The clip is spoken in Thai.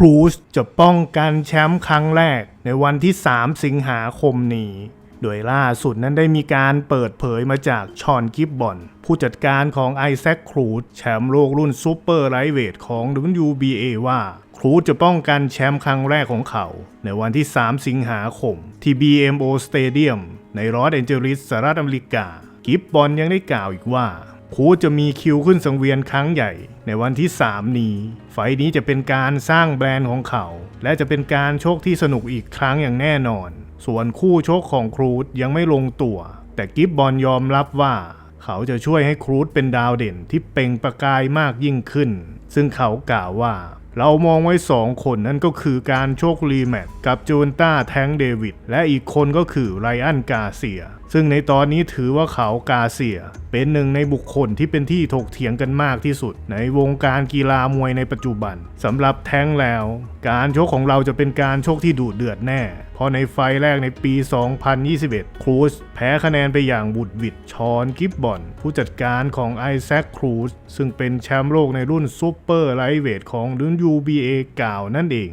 ครูซจะป้องกันแชมป์ครั้งแรกในวันที่ 3 สิงหาคมนี้ โดยล่าสุดนั้นได้มีการเปิดเผยมาจากชอนกิบบอน ผู้จัดการของไอแซคครูซแชมป์โลกรุ่นซูเปอร์ไลท์เวทของ WBA ว่าครูซจะป้องกันแชมป์ครั้งแรกของเขา ในวันที่ 3 สิงหาคม ที่ BMO Stadium ในลอสแอนเจลิสสหรัฐอเมริกา กิบบอนยังได้กล่าวอีกว่า ครูจะมีคิวขึ้นสังเวียนครั้งใหญ่ ในวันที่ 3 นี้ ไฟนี้จะเป็นการสร้างแบรนด์ของเขา และจะเป็นการโชคที่สนุกอีกครั้งอย่างแน่นอน ส่วนคู่โชคของครูซยังไม่ลงตัว แต่กิบบอลยอมรับว่า เขาจะช่วยให้ครูซเป็นดาวเด่นที่เปล่งประกายมากยิ่งขึ้น ซึ่งเขากล่าวว่า เรามองไว้สองคนนั่นก็คือการโชครีแมตกับจูนต้าแทงเดวิดและอีกคนก็คือไรอันกาเซียซึ่งในตอนนี้ถือว่าเขากาเซีย เป็นหนึ่งในบุคคลที่เป็นที่ถกเถียงกันมากที่สุด ในวงการกีฬามวยในปัจจุบันสำหรับแท้งแล้ว การชกของเราจะเป็นการชกที่ดุเดือดแน่ เพราะในไฟแรกในปี 2021 ครูซแพ้คะแนนไปอย่างบุดวิดชอนกิบบอน ผู้จัดการของไอแซคครูซซึ่งเป็นแชมป์โลกในรุ่นซูเปอร์ไลท์เวทของรุ่น UBA กล่าวนั่นเอง